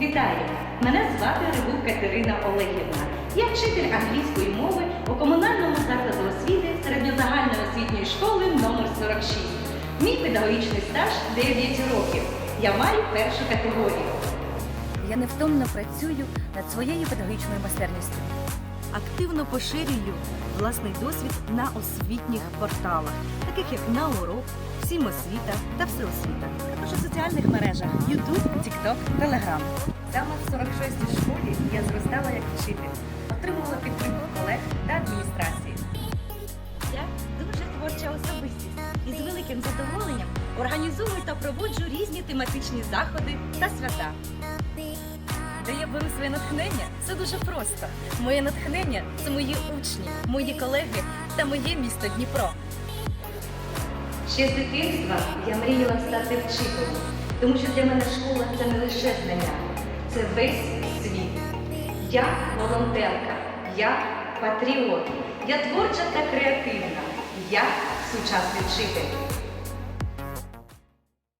Вітаю! Мене звати Рибук Катерина Олегівна. Я вчитель англійської мови у комунальному закладу освіти середньозагальної освітньої школи номер 46. Мій педагогічний стаж 9 років. Я маю першу категорію. Я невтомно працюю над своєю педагогічною майстерністю. Активно поширюю власний досвід на освітніх порталах, таких як Наурок, Всім освіта та Всеосвіта. Також у соціальних мережах YouTube, TikTok, Telegram. Саме в 46-й школі я зростала як вчитель, отримувала підтримку колег та адміністрації. Я дуже творча особистість і з великим задоволенням організовую та проводжу різні тематичні заходи та свята. Де я беру своє натхнення? Це дуже просто. Моє натхнення це мої учні, мої колеги та моє місто Дніпро. Ще з дитинства я мріяла стати вчителем, тому що для мене школа це не лише знання, це весь світ. Я волонтерка, я патріот, я творча та креативна, я сучасний вчитель.